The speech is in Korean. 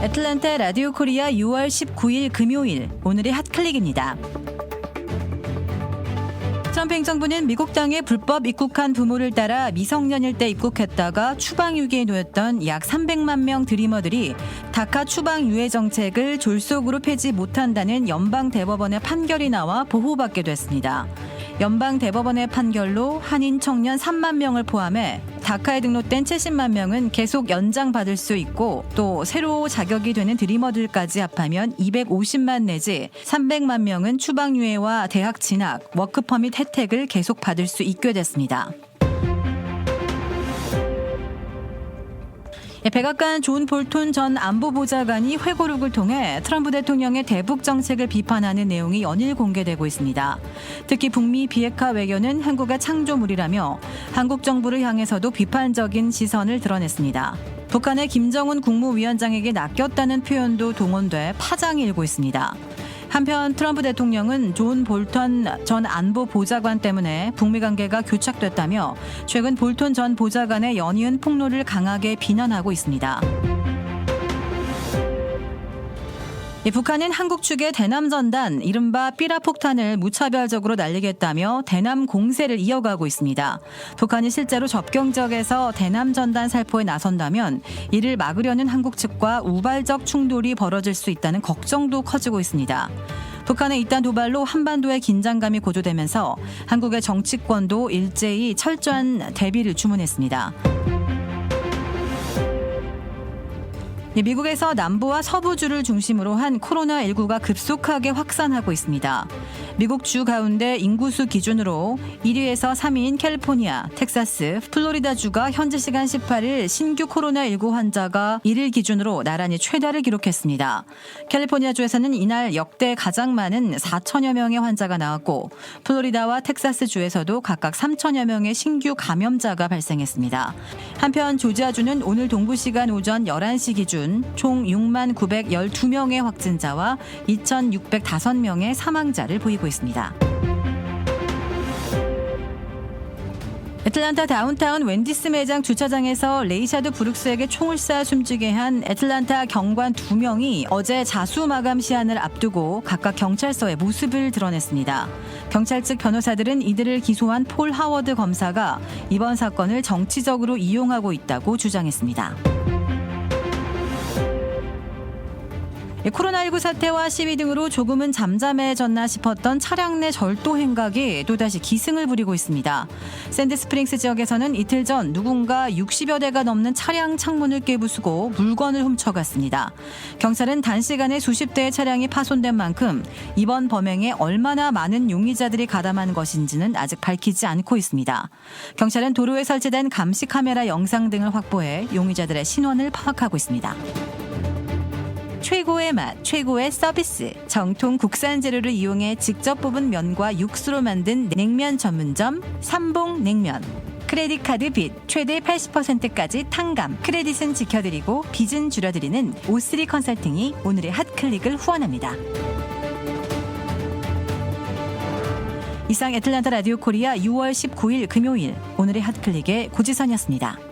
애틀란타 라디오 코리아 6월 19일 금요일 오늘의 핫클릭입니다. 트럼프 행정부는 미국 땅에 불법 입국한 부모를 따라 미성년일 때 입국했다가 추방유기에 놓였던 약 300만 명 드리머들이 다카 추방유예 정책을 졸속으로 폐지 못한다는 연방 대법원의 판결이 나와 보호받게 됐습니다. 연방 대법원의 판결로 한인 청년 3만 명을 포함해 다카에 등록된 70만 명은 계속 연장받을 수 있고 또 새로 자격이 되는 드리머들까지 합하면 250만 내지 300만 명은 추방유예와 대학 진학, 워크퍼밋 혜택을 계속 받을 수 있게 됐습니다. 백악관 존 볼톤 전 안보보좌관이 회고록을 통해 트럼프 대통령의 대북 정책을 비판하는 내용이 연일 공개되고 있습니다. 특히 북미 비핵화 외교는 한국의 창조물이라며 한국 정부를 향해서도 비판적인 시선을 드러냈습니다. 북한의 김정은 국무위원장에게 낚였다는 표현도 동원돼 파장이 일고 있습니다. 한편 트럼프 대통령은 존 볼턴 전 안보 보좌관 때문에 북미 관계가 교착됐다며 최근 볼턴 전 보좌관의 연이은 폭로를 강하게 비난하고 있습니다. 북한은 한국 측의 대남 전단 이른바 삐라 폭탄을 무차별적으로 날리겠다며 대남 공세를 이어가고 있습니다. 북한이 실제로 접경 지역에서 대남 전단 살포에 나선다면 이를 막으려는 한국 측과 우발적 충돌이 벌어질 수 있다는 걱정도 커지고 있습니다. 북한의 이딴 도발로 한반도의 긴장감이 고조되면서 한국의 정치권도 일제히 철저한 대비를 주문했습니다. 미국에서 남부와 서부주를 중심으로 한 코로나19가 급속하게 확산하고 있습니다. 미국 주 가운데 인구수 기준으로 1위에서 3위인 캘리포니아, 텍사스, 플로리다 주가 현지 시간 18일 신규 코로나19 환자가 1일 기준으로 나란히 최다를 기록했습니다. 캘리포니아 주에서는 이날 역대 가장 많은 4천여 명의 환자가 나왔고 플로리다와 텍사스 주에서도 각각 3천여 명의 신규 감염자가 발생했습니다. 한편 조지아주는 오늘 동부 시간 오전 11시 기준 총 6만 912명의 확진자와 2,605명의 사망자를 보이고 있습니다. 애틀란타 다운타운 웬디스 매장 주차장에서 레이샤드 브룩스에게 총을 쏴 숨지게 한 애틀란타 경관 두 명이 어제 자수 마감 시한을 앞두고 각각 경찰서에 모습을 드러냈습니다. 경찰 측 변호사들은 이들을 기소한 폴 하워드 검사가 이번 사건을 정치적으로 이용하고 있다고 주장했습니다. 코로나19 사태와 시위 등으로 조금은 잠잠해졌나 싶었던 차량 내 절도 행각이 또다시 기승을 부리고 있습니다. 샌드스프링스 지역에서는 이틀 전 누군가 60여 대가 넘는 차량 창문을 깨부수고 물건을 훔쳐갔습니다. 경찰은 단시간에 수십 대의 차량이 파손된 만큼 이번 범행에 얼마나 많은 용의자들이 가담한 것인지는 아직 밝히지 않고 있습니다. 경찰은 도로에 설치된 감시 카메라 영상 등을 확보해 용의자들의 신원을 파악하고 있습니다. 최고의 맛, 최고의 서비스. 정통 국산 재료를 이용해 직접 뽑은 면과 육수로 만든 냉면 전문점 삼봉 냉면. 크레딧 카드 빚 최대 80%까지 탕감. 크레딧은 지켜드리고 빚은 줄여드리는 오스리 컨설팅이 오늘의 핫 클릭을 후원합니다. 이상 애틀란타 라디오 코리아 6월 19일 금요일 오늘의 핫 클릭의 고지선이었습니다.